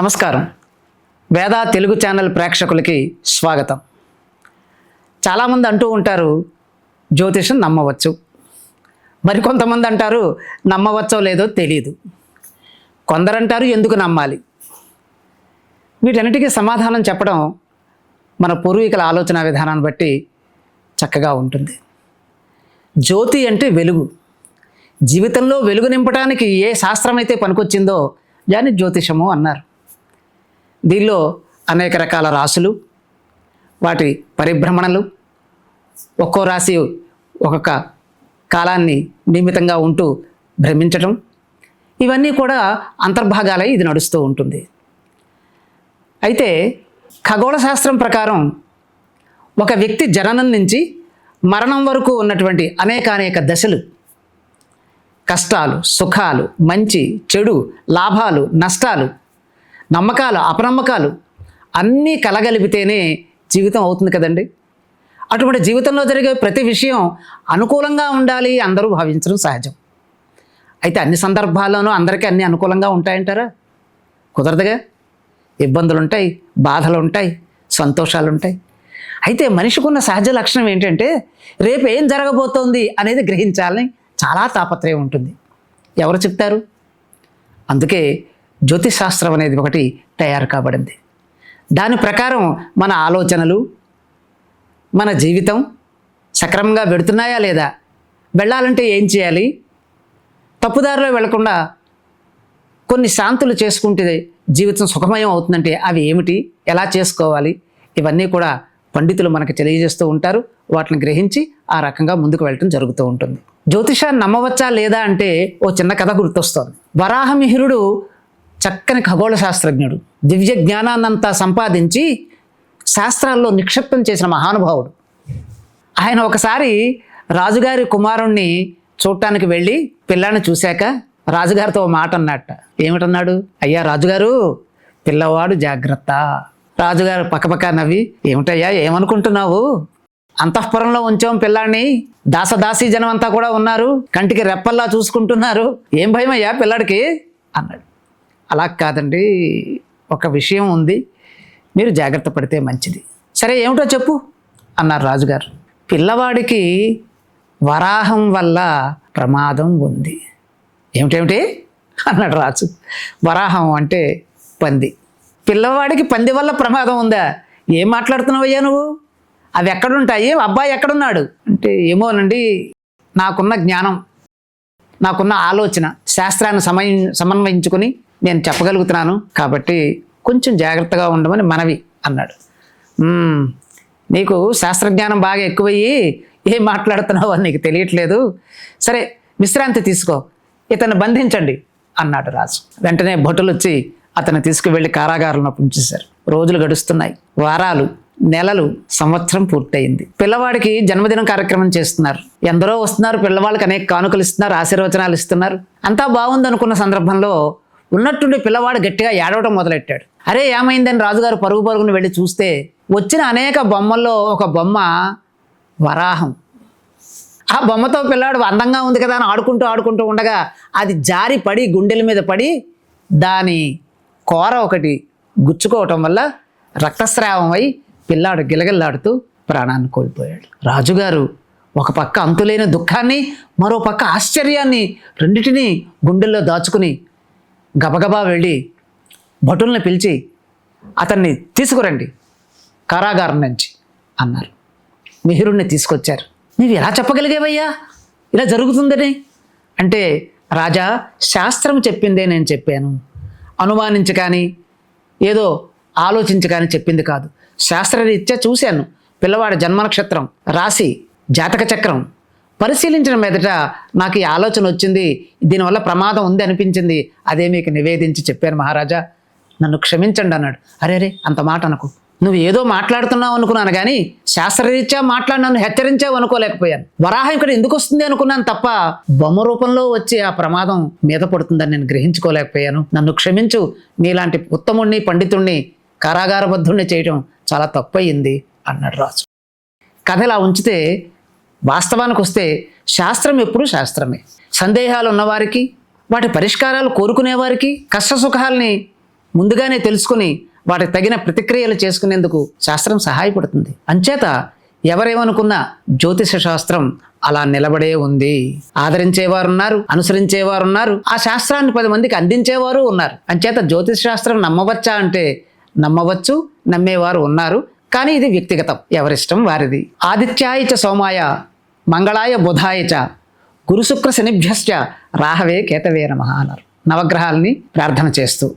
నమస్కారం. వేద తెలుగు ఛానల్ ప్రేక్షకులకి స్వాగతం. చాలామంది అంటూ ఉంటారు జ్యోతిషం నమ్మవచ్చు. మరికొంతమంది అంటారు నమ్మవచ్చో లేదో తెలియదు కొందరంటారు ఎందుకు నమ్మాలి? వీటన్నిటికీ సమాధానం చెప్పడం మన పూర్వీకుల ఆలోచన విధానాన్ని బట్టి చక్కగా ఉంటుంది. జ్యోతి అంటే వెలుగు. జీవితంలో వెలుగు నింపడానికి ఏ శాస్త్రం అయితే పనికొచ్చిందో దాన్ని జ్యోతిషము అన్నారు. దీనిలో అనేక రకాల రాసులు వాటి పరిభ్రమణలు ఒక్కో రాశి ఒక్కొక్క కాలాన్ని నియమితంగా ఉంటూ భ్రమించటం ఇవన్నీ కూడా అంతర్భాగాలై ఇది నడుస్తూ ఉంటుంది. అయితే ఖగోళ శాస్త్రం ప్రకారం ఒక వ్యక్తి జననం నుంచి మరణం వరకు ఉన్నటువంటి అనేక అనేక దశలు కష్టాలు సుఖాలు మంచి చెడు లాభాలు నష్టాలు నమ్మకాలు అపనమ్మకాలు అన్నీ కలగలిపితేనే జీవితం అవుతుంది కదండి. అటువంటి జీవితంలో జరిగే ప్రతి విషయం అనుకూలంగా ఉండాలి అందరూ భావించడం సహజం. అయితే అన్ని సందర్భాల్లోనూ అందరికీ అన్ని అనుకూలంగా ఉంటాయంటారా? కుదరదుగా? ఇబ్బందులు ఉంటాయి బాధలు ఉంటాయి సంతోషాలు ఉంటాయి అయితే మనిషికున్న సహజ లక్షణం ఏంటంటే రేపు ఏం జరగబోతోంది అనేది గ్రహించాలని చాలా తాపత్రయం ఉంటుంది. ఎవరు చెప్తారు? అందుకే శాస్త్రం అనేది ఒకటి తయారు కాబడింది. దాని ప్రకారం మన ఆలోచనలు మన జీవితం సక్రమంగా వెడుతున్నాయా లేదా? వెళ్ళాలంటే ఏం చేయాలి? తప్పుదారిలో వెళ్ళకుండా కొన్ని శాంతులు చేసుకుంటే జీవితం సుఖమయం అవుతుందంటే అవి ఏమిటి? ఎలా చేసుకోవాలి? ఇవన్నీ కూడా పండితులు మనకు తెలియజేస్తూ ఉంటారు. వాటిని గ్రహించి ఆ రకంగా ముందుకు వెళ్ళటం జరుగుతూ ఉంటుంది. జ్యోతిషాన్ని నమ్మవచ్చా లేదా అంటే ఓ చిన్న కథ గుర్తొస్తుంది. వరాహమిహిరుడు చక్కని ఖగోళ శాస్త్రజ్ఞుడు దివ్య జ్ఞానాన్నంతా సంపాదించి శాస్త్రాల్లో నిక్షిప్తం చేసిన మహానుభావుడు. ఆయన ఒకసారి రాజుగారి కుమారుణ్ణి చూడటానికి వెళ్ళి పిల్లాన్ని చూశాక రాజుగారితో ఓ మాట అన్నట్ట ఏమిటన్నాడు? అయ్యా రాజుగారు పిల్లవాడు జాగ్రత్త. రాజుగారు పక్కపక్క నవ్వి ఏమిటయ్యా ఏమనుకుంటున్నావు? అంతఃపురంలో ఉంచాం పిల్లాడిని దాసదాసీ జనం అంతా కూడా ఉన్నారు. కంటికి రెప్పల్లా చూసుకుంటున్నారు. ఏం భయం అయ్యా పిల్లాడికి? అన్నాడు. అలా కాదండి. ఒక విషయం ఉంది. మీరు జాగ్రత్త పడితే మంచిది. సరే ఏమిటో చెప్పు అన్నారు రాజుగారు. పిల్లవాడికి వరాహం వల్ల ప్రమాదం ఉంది. ఏమిటేమిటి అన్నాడు రాజు. వరాహం అంటే పంది. పిల్లవాడికి పంది వల్ల ప్రమాదం ఉందా? ఏం మాట్లాడుతున్నావయ్యా నువ్వు? అవి ఎక్కడుంటాయి? అబ్బాయి ఎక్కడున్నాడు? అంటే ఏమోనండి నాకున్న జ్ఞానం నాకున్న ఆలోచన. శాస్త్రాన్ని సమయ సమన్వయించుకుని నేను చెప్పగలుగుతున్నాను కాబట్టి కొంచెం జాగ్రత్తగా ఉండమని మనవి అన్నాడు. నీకు శాస్త్రజ్ఞానం బాగా ఎక్కువయ్యి ఏం మాట్లాడుతున్నావో అని నీకు తెలియట్లేదు. సరే విశ్రాంతి తీసుకో. ఇతను బంధించండి అన్నాడు రాజు. వెంటనే భటులు వచ్చి అతను తీసుకువెళ్ళి కారాగారంలో పుంచేశారు రోజులు గడుస్తున్నాయి. వారాలు నెలలు సంవత్సరం పూర్తయింది. పిల్లవాడికి జన్మదినం కార్యక్రమం చేస్తున్నారు. ఎందరో వస్తున్నారు పిల్లవాళ్ళకి అనేక కానుకలు ఇస్తున్నారు ఆశీర్వచనాలు ఇస్తున్నారు. అంతా బాగుంది అనుకున్న సందర్భంలో ఉన్నట్టుండి పిల్లవాడు గట్టిగా ఏడవడం మొదలెట్టాడు. అరే ఏమైందని రాజుగారు పరుగు పరుగుని వెళ్ళి చూస్తే వచ్చిన అనేక బొమ్మల్లో ఒక బొమ్మ వరాహం. ఆ బొమ్మతో పిల్లాడు అందంగా ఉంది కదా అని ఆడుకుంటూ ఆడుకుంటూ ఉండగా అది జారి పడి గుండెల మీద పడి దాని కూర ఒకటి గుచ్చుకోవటం వల్ల రక్తస్రావం అయి పిల్లాడు గిలగిల్లాడుతూ ప్రాణాన్ని కోల్పోయాడు. రాజుగారు ఒక పక్క అంతులేని దుఃఖాన్ని మరో పక్క ఆశ్చర్యాన్ని రెండిటినీ గుండెల్లో దాచుకుని గబగబా వెళ్ళి భటుల్ని పిలిచి అతన్ని తీసుకురండి కారాగారం నుంచి అన్నారు. మిహిరుణ్ణి తీసుకొచ్చారు. నీవు ఎలా చెప్పగలిగేవయ్యా? ఇలా జరుగుతుందని? అంటే రాజా శాస్త్రం చెప్పిందే నేను చెప్పాను. అనుమానించి కానీ ఏదో ఆలోచించగానే చెప్పింది కాదు. శాస్త్రరీత్యా చూశాను. పిల్లవాడి జన్మ నక్షత్రం రాశి జాతక చక్రం. పరిశీలించిన మీదట నాకు ఈ ఆలోచన వచ్చింది. దీనివల్ల ప్రమాదం ఉంది అనిపించింది. అదే మీకు నివేదించి చెప్పాను మహారాజా. నన్ను క్షమించండి అన్నాడు. అరే అరే అంత మాట అనకు. నువ్వు ఏదో మాట్లాడుతున్నావు అనుకున్నాను కానీ శాస్త్రరీత్యా మాట్లాడి నన్ను హెచ్చరించావు అనుకోలేకపోయాను. వరాహం ఇక్కడ ఎందుకు వస్తుంది అనుకున్నాను తప్ప బొమ్మ రూపంలో వచ్చి ఆ ప్రమాదం మీద పడుతుందని నేను గ్రహించుకోలేకపోయాను. నన్ను క్షమించు. నీలాంటి ఉత్తముణ్ణి పండితుణ్ణి కారాగారబద్ధుణ్ణి చేయటం చాలా తప్పయింది అన్నాడు రాజు. కథ ఇలా ఉంచితే వాస్తవానికి వస్తే శాస్త్రం ఎప్పుడూ శాస్త్రమే. సందేహాలు ఉన్నవారికి వాటి పరిష్కారాలు కోరుకునేవారికి కష్టసుఖాలని ముందుగానే తెలుసుకుని వాటికి తగిన ప్రతిక్రియలు చేసుకునేందుకు శాస్త్రం సహాయపడుతుంది. అంచేత ఎవరేమనుకున్నా జ్యోతిష శాస్త్రం అలా నిలబడే ఉంది. ఆదరించేవారు ఉన్నారు అనుసరించేవారు ఉన్నారు ఆ శాస్త్రాన్ని పది మందికి అందించేవారు ఉన్నారు. అంచేత జ్యోతిష శాస్త్రం నమ్మవచ్చా అంటే నమ్మవచ్చు నమ్మేవారు ఉన్నారు. కానీ ఇది వ్యక్తిగతం ఎవరిష్టం వారిది. ఆదిత్యాయ చ సోమాయ మంగళాయ బుధాయ చ గురుశుక్ర శనిభ్యశ్చ రాహవే కేతవే నమ అన్నారు. నవగ్రహాలని ప్రార్థన చేస్తూ.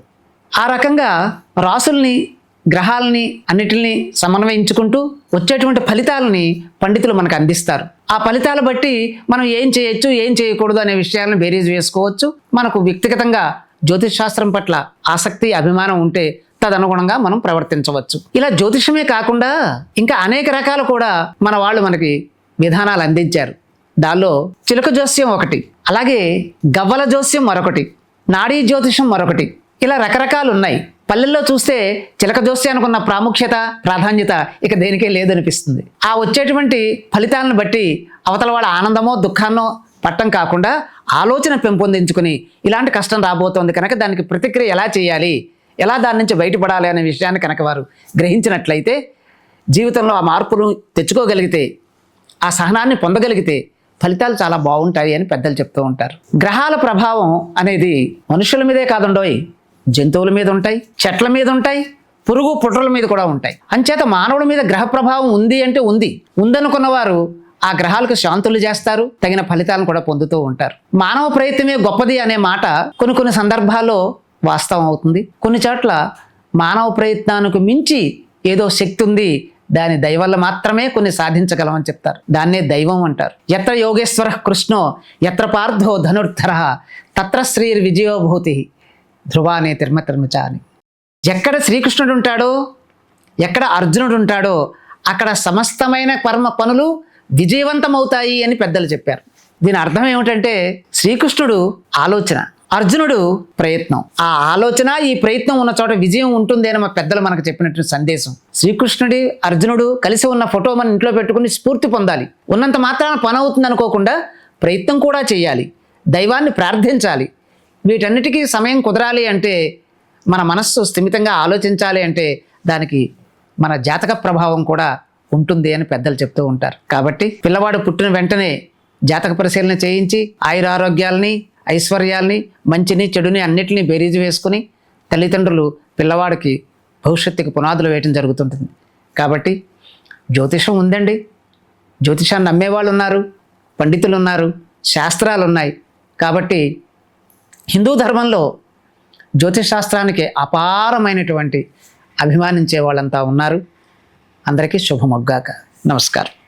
ఆ రకంగా రాసుల్ని గ్రహాలని అన్నిటిని సమన్వయించుకుంటూ వచ్చేటువంటి ఫలితాలని పండితులు మనకు అందిస్తారు. ఆ ఫలితాలు బట్టి మనం ఏం చేయొచ్చు ఏం చేయకూడదు అనే విషయాలను బేరీజ్ వేసుకోవచ్చు. మనకు వ్యక్తిగతంగా జ్యోతిష్ శాస్త్రం పట్ల ఆసక్తి అభిమానం ఉంటే తదనుగుణంగా మనం ప్రవర్తించవచ్చు. ఇలా జ్యోతిషమే కాకుండా ఇంకా అనేక రకాలు కూడా మన వాళ్ళు మనకి విధానాలు అందించారు. దానిలో చిలుక జోస్యం ఒకటి అలాగే గవ్వల జోస్యం మరొకటి నాడీ జ్యోతిషం మరొకటి. ఇలా రకరకాలు ఉన్నాయి. పల్లెల్లో చూస్తే చిలక జోస్యానికి ఉన్న ప్రాముఖ్యత ప్రాధాన్యత ఇక దేనికే లేదనిపిస్తుంది. ఆ వచ్చేటువంటి ఫలితాలను బట్టి అవతల వాళ్ళ ఆనందమో దుఃఖాన్నో పట్టం కాకుండా ఆలోచన పెంపొందించుకుని ఇలాంటి కష్టం రాబోతోంది కనుక దానికి ప్రతిక్రియ ఎలా చేయాలి? ఎలా దాని నుంచి బయటపడాలి అనే విషయాన్ని కనుక వారు గ్రహించినట్లయితే జీవితంలో ఆ మార్పును తెచ్చుకోగలిగితే ఆ సహనాన్ని పొందగలిగితే ఫలితాలు చాలా బాగుంటాయి అని పెద్దలు చెప్తూ ఉంటారు. గ్రహాల ప్రభావం అనేది మనుషుల మీదే కాదుండోయ్ జంతువుల మీద ఉంటాయి చెట్ల మీద ఉంటాయి పురుగు పుట్రల మీద కూడా ఉంటాయి. అంచేత మానవుడి మీద గ్రహ ప్రభావం ఉంది అంటే ఉంది. ఉందనుకున్న వారు ఆ గ్రహాలకు శాంతులు చేస్తారు తగిన ఫలితాలను కూడా పొందుతూ ఉంటారు. మానవ ప్రయత్నమే గొప్పది అనే మాట కొన్ని కొన్ని సందర్భాల్లో వాస్తవం అవుతుంది. కొన్ని చోట్ల మానవ ప్రయత్నానికి మించి ఏదో శక్తి ఉంది. దాని దయవల్ల మాత్రమే కొన్ని సాధించగలమని చెప్తారు. దాన్నే దైవం అంటారు. ఎత్ర యోగేశ్వర కృష్ణో ఎత్ర పార్థో ధనుర్ధర తత్ర శ్రీర్ విజయోభూతి ధ్రువానే తిర్మతిర్మచ అని ఎక్కడ శ్రీకృష్ణుడు ఉంటాడో ఎక్కడ అర్జునుడు ఉంటాడో అక్కడ సమస్తమైన కర్మ పనులు విజయవంతమవుతాయి అని పెద్దలు చెప్పారు. దీని అర్థం ఏమిటంటే శ్రీకృష్ణుడు ఆలోచన. అర్జునుడు ప్రయత్నం. ఆ ఆలోచన ఈ ప్రయత్నం ఉన్న చోట విజయం ఉంటుంది అని మా పెద్దలు మనకు చెప్పినట్టు సందేశం. శ్రీకృష్ణుడి అర్జునుడు కలిసి ఉన్న ఫోటో మన ఇంట్లో పెట్టుకుని స్ఫూర్తి పొందాలి. ఉన్నంత మాత్రాన పని అవుతుంది అనుకోకుండా ప్రయత్నం కూడా చేయాలి. దైవాన్ని ప్రార్థించాలి. వీటన్నిటికీ సమయం కుదరాలి అంటే మన మనస్సు స్థిమితంగా ఆలోచించాలి అంటే దానికి మన జాతక ప్రభావం కూడా ఉంటుంది అని పెద్దలు చెప్తూ ఉంటారు. కాబట్టి పిల్లవాడు పుట్టిన వెంటనే జాతక పరిశీలన చేయించి ఆయురారోగ్యాలని ఐశ్వర్యాల్ని మంచిని చెడుని అన్నిటినీ బేరీజు వేసుకుని తల్లిదండ్రులు పిల్లవాడికి భవిష్యత్తుకి పునాదులు వేయటం జరుగుతుంటుంది. కాబట్టి జ్యోతిషం ఉందండి. జ్యోతిషాన్ని నమ్మేవాళ్ళు ఉన్నారు పండితులు ఉన్నారు శాస్త్రాలు ఉన్నాయి కాబట్టి హిందూ ధర్మంలో జ్యోతిష్ శాస్త్రానికి అపారమైనటువంటి అభిమానించే వాళ్ళంతా ఉన్నారు. అందరికీ శుభమొగ్గాక. నమస్కారం.